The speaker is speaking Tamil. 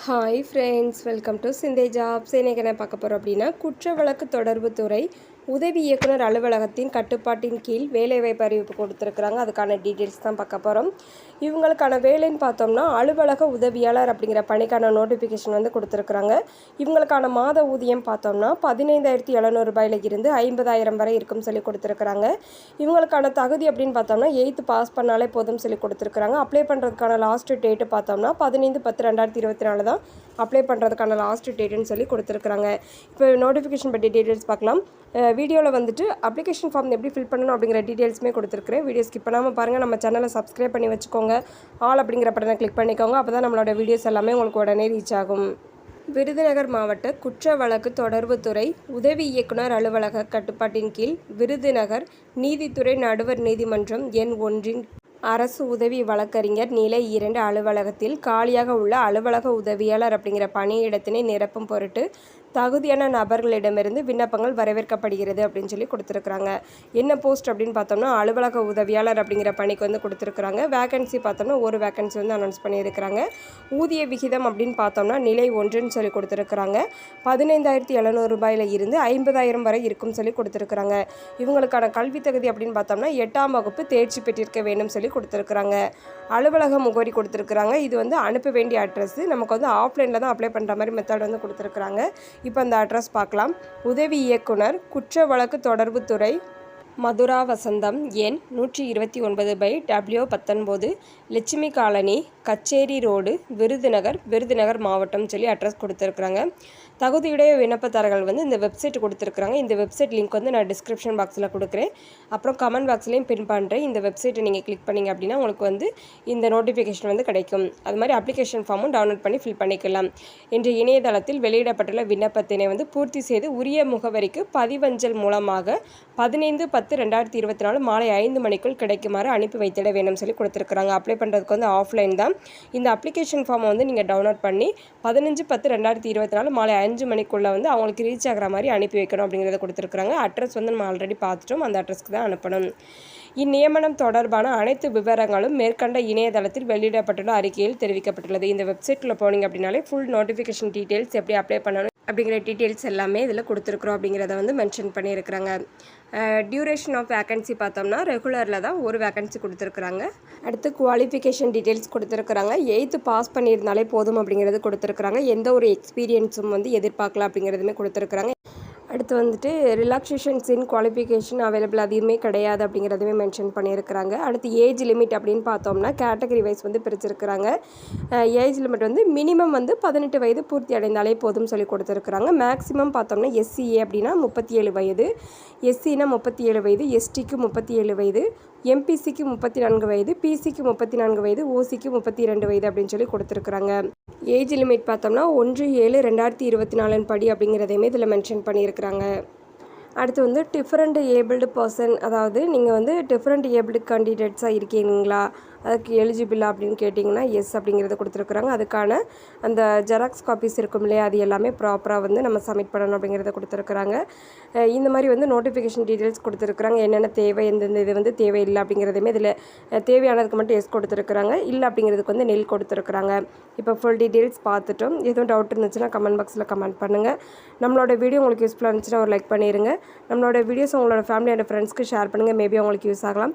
ஹாய் ஃப்ரெண்ட்ஸ் வெல்கம் டு சிந்தே ஜாப்ஸ் இன்றைக்கி என்ன பார்க்க போகிறோம் அப்படின்னா குற்ற வழக்கு தொடர்பு துறை உதவி இயக்குனர் அலுவலகத்தின் கட்டுப்பாட்டின் கீழ் வேலைவாய்ப்பு அறிவிப்பு கொடுத்துருக்குறாங்க. அதுக்கான டீட்டெயில்ஸ் தான் பார்க்க போகிறோம் இவங்களுக்கான வேலைன்னு பார்த்தோம்னா அலுவலக உதவியாளர் அப்படிங்கிற பணிக்கான நோட்டிஃபிகேஷன் வந்து கொடுத்துருக்குறாங்க. இவங்களுக்கான மாத ஊதியம் பார்த்தோம்னா பதினைந்தாயிரத்தி எழுநூறு இருந்து ஐம்பதாயிரம் வரை இருக்கும் சொல்லி கொடுத்துருக்குறாங்க. இவங்களுக்கான தகுதி அப்படின்னு பார்த்தோம்னா எயித்து பாஸ் பண்ணாலே போதும் சொல்லி கொடுத்துருக்குறாங்க. அப்ளை பண்ணுறதுக்கான லாஸ்ட் டேட்டு பார்த்தோம்னா பதினைந்து பத்து ரெண்டாயிரத்தி இருபத்தி நாலு தான் அப்ளை பண்ணுறதுக்கான லாஸ்ட் டேட்டுன்னு சொல்லி கொடுத்துருக்குறாங்க. இப்போ நோட்டிஃபிகேஷன் பற்றி டீட்டெயில்ஸ் பார்க்கலாம். வீடியோவில் வந்துட்டு அப்ளிகேஷன் ஃபார்ம் எப்படி ஃபில் பண்ணணும் அப்படிங்கிற டீட்டெயில்ஸுமே கொடுத்துருக்குறேன். வீடியோ ஸ்கிப் பண்ணாமல் பாருங்கள் நம்ம சேனலை சப்ஸ்கிரைப் பண்ணி வச்சுக்கோங்க. ஆல் அப்படிங்கிற பட்டனை கிளிக் பண்ணிக்கோங்க. அப்போ தான் நம்மளோட வீடியோஸ் எல்லாமே உங்களுக்கு உடனே ரீச் ஆகும். விருதுநகர் மாவட்ட குற்ற வழக்கு தொடர்புத்துறை உதவி இயக்குனர் அலுவலக கட்டுப்பாட்டின் கீழ் விருதுநகர் நீதித்துறை நடுவர் நீதிமன்றம் எண் ஒன்றின் அரசு உதவி வழக்கறிஞர் நிலை இரண்டு அலுவலகத்தில் காலியாக உள்ள அலுவலக உதவியாளர் அப்படிங்கிற பணியிடத்தினை நிரப்பும் பொருட்டு தகுதியான நபர்களிடமிருந்து விண்ணப்பங்கள் வரவேற்கப்படுகிறது அப்படின்னு சொல்லி கொடுத்துருக்குறாங்க. என்ன போஸ்ட் அப்படின்னு பார்த்தோம்னா அலுவலக உதவியாளர் அப்படிங்கிற பணிக்கு வந்து கொடுத்துருக்குறாங்க. வேகன்சி பார்த்தோம்னா ஒரு வேகன்சி வந்து அனௌன்ஸ் பண்ணியிருக்கிறாங்க. ஊதிய விகிதம் அப்படின்னு பார்த்தோம்னா நிலை ஒன்றுன்னு சொல்லி கொடுத்துருக்குறாங்க. பதினைந்தாயிரத்தி எழுநூறு ரூபாயில் இருந்து ஐம்பதாயிரம் வரை இருக்கும் சொல்லி கொடுத்துருக்குறாங்க. இவங்களுக்கான கல்வி தகுதி அப்படின்னு பார்த்தோம்னா எட்டாம் வகுப்பு தேர்ச்சி பெற்றிருக்க வேண்டும் சொல்லி கொடுத்துருக்குறாங்க. அலுவலக முகவரி கொடுத்துருக்குறாங்க. இது வந்து அனுப்ப வேண்டிய அட்ரஸ் நமக்கு வந்து ஆஃப்லைனில் தான் அப்ளை பண்ணுற மாதிரி மெத்தட் வந்து கொடுத்துருக்குறாங்க. இப்போ அந்த அட்ரஸ் பார்க்கலாம். உதவி இயக்குனர் குற்ற வழக்கு தொடர்புத்துறை மதுரா வசந்தம் எண் நூற்றி இருபத்தி ஒன்பது பை டபிள்யூ பத்தொன்பது லட்சுமி காலனி கச்சேரி ரோடு விருதுநகர் விருதுநகர் மாவட்டம் சொல்லி அட்ரஸ் கொடுத்துருக்குறாங்க. தகுதியுடைய விண்ணப்பதாரர்கள் வந்து இந்த வெப்சைட் கொடுத்துருக்குறாங்க. இந்த வெப்சைட் லிங்க் வந்து நான் டிஸ்கிரிப்ஷன் பாக்ஸில் கொடுக்குறேன். அப்புறம் கமெண்ட் பாக்ஸ்லேயும் பின் பண்ணுறேன் இந்த வெப்சைட்டை நீங்கள் கிளிக் பண்ணிங்க அப்படின்னா உங்களுக்கு வந்து இந்த நோட்டிஃபிகேஷன் வந்து கிடைக்கும். அது மாதிரி அப்ளிகேஷன் ஃபார்மும் டவுன்லோட் பண்ணி ஃபில் பண்ணிக்கலாம். இன்று இணையதளத்தில் வெளியிடப்பட்டுள்ள விண்ணப்பத்தினை வந்து பூர்த்தி செய்து உரிய முகவரிக்கு பதிவஞ்சல் மூலமாக பதினைந்து பத்து ரெண்டாயிரத்தி இருபத்தி நாலு மாலை ஐந்து மணிக்குள் கிடைக்குமாறு அனுப்பி வைத்திட வேணும் சொல்லி கொடுத்துருக்குறாங்க. அப்ளை பண்ணுறதுக்கு வந்து ஆஃப்லைன் தான். இந்த அப்ளிகேஷன் ஃபார்மை வந்து நீங்கள் டவுன்லோட் பண்ணி பதினஞ்சு பத்து ரெண்டாயிரத்தி இருபத்தி நாலு மாலை அஞ்சு மணிக்குள்ளே வந்து அவங்களுக்கு ரீச் ஆகிற மாதிரி அனுப்பி வைக்கணும் அப்படிங்கிறத கொடுத்துருக்குறாங்க. அட்ரஸ் வந்து நம்ம ஆல்ரெடி பார்த்துட்டோம். அந்த அட்ரஸ்க்கு தான் அனுப்பணும். இந்நியமனம் தொடர்பான அனைத்து விவரங்களும் மேற்கண்ட இணையதளத்தில் வெளியிடப்பட்டுள்ள அறிக்கையில் தெரிவிக்கப்பட்டுள்ளது. இந்த வெப்சைட்டில் போனீங்க அப்படின்னாலே ஃபுல் நோட்டிஃபிகேஷன் டீட்டெயில்ஸ் எப்படி அப்ளை பண்ணணும் அப்படிங்கிற டீட்டெயில்ஸ் எல்லாமே இதில் கொடுத்துருக்குறோம் அப்படிங்கிறத வந்து மென்ஷன் பண்ணியிருக்கிறாங்க. டியூரேஷன் ஆஃப் வேக்கன்சி பார்த்தோம்னா ரெகுலரில் தான் ஒரு வேக்கன்சி கொடுத்துருக்குறாங்க. அடுத்து குவாலிஃபிகேஷன் டீட்டெயில்ஸ் கொடுத்துருக்குறாங்க. எயித்து பாஸ் பண்ணியிருந்தாலே போதும் அப்படிங்கிறது கொடுத்துருக்குறாங்க. எந்த ஒரு எக்ஸ்பீரியன்ஸும் வந்து எதிர்பார்க்கலாம் அப்படிங்கிறதுமே கொடுத்துருக்குறாங்க. அடுத்து வந்துட்டு ரிலாக்ஸேஷன்ஸ் இன் குவாலிஃபிகேஷன் அவைலபிள் அதிகமே கிடையாது அப்படிங்கிறதுமே மென்ஷன் பண்ணியிருக்கிறாங்க. அடுத்து ஏஜ் லிமிட் அப்படின்னு பார்த்தோம்னா கேட்டகரி வைஸ் வந்து பிரிச்சிருக்கிறாங்க. ஏஜ் லிமிட் வந்து மினிமம் வந்து பதினெட்டு வயது பூர்த்தி அடைந்தாலே போதும் சொல்லி கொடுத்துருக்குறாங்க. மேக்ஸிமம் பார்த்தோம்னா எஸ்சிஏ அப்படின்னா முப்பத்தி ஏழு வயது. எஸ்சினா முப்பத்தி ஏழு வயது எஸ்டிக்கு முப்பத்தி ஏழு வயது. எம்பிசிக்கு முப்பத்தி நான்கு வயது பிசிக்கு முப்பத்தி நான்கு வயது ஓசிக்கு முப்பத்தி ரெண்டு வயது அப்படின்னு சொல்லி கொடுத்துருக்குறாங்க. ஏஜ் லிமிட் பார்த்தோம்னா ஒன்று ஏழு ரெண்டாயிரத்தி இருபத்தி நாலின் படி அப்படிங்கிறதையுமே இதில் மென்ஷன் பண்ணியிருக்கிறாங்க. அடுத்து வந்து டிஃப்ரெண்ட் ஏபிள்டு பர்சன் அதாவது நீங்கள் வந்து டிஃப்ரெண்ட் ஏபிள்டு கேண்டிடேட்ஸாக இருக்கீங்களா? அதுக்கு எலிஜிபிளா அப்படின்னு கேட்டிங்கன்னா எஸ் அப்படிங்கிறத கொடுத்துருக்குறாங்க. அதுக்கான அந்த ஜெராக்ஸ் காப்பீஸ் இருக்கும் இல்லையா அது எல்லாமே ப்ராப்பராக வந்து நம்ம சப்மிட் பண்ணணும் அப்படிங்கிறத கொடுத்துருக்குறாங்க. இந்த மாதிரி வந்து நோட்டிஃபிகேஷன் டீட்டெயில்ஸ் கொடுத்துருக்குறாங்க. என்னென்ன தேவை எந்தெந்த இது வந்து தேவையில்லை அப்படிங்கிறதுமே இதில் தேவையானதுக்கு மட்டும் எஸ் கொடுத்துருக்குறாங்க. இல்லை அப்படிங்கிறதுக்கு வந்து நெல் கொடுத்துருக்குறாங்க. இப்போ ஃபுல் டீட்டெயில்ஸ் பார்த்துட்டோம். எதுவும் டவுட் இருந்துச்சுன்னா கமெண்ட் பாக்ஸில் கமெண்ட் பண்ணுங்கள் நம்மளோட வீடியோ உங்களுக்கு யூஸ்ஃபுல்லாக இருந்துச்சுன்னா ஒரு லைக் பண்ணிடுங்க நம்மளோட வீடியோஸ் உங்களோட ஃபேமிலி அண்ட் ஃப்ரெண்ட்ஸ்க்கு ஷேர் பண்ணுங்கள் மேபி உங்களுக்கு யூஸ் ஆகலாம்.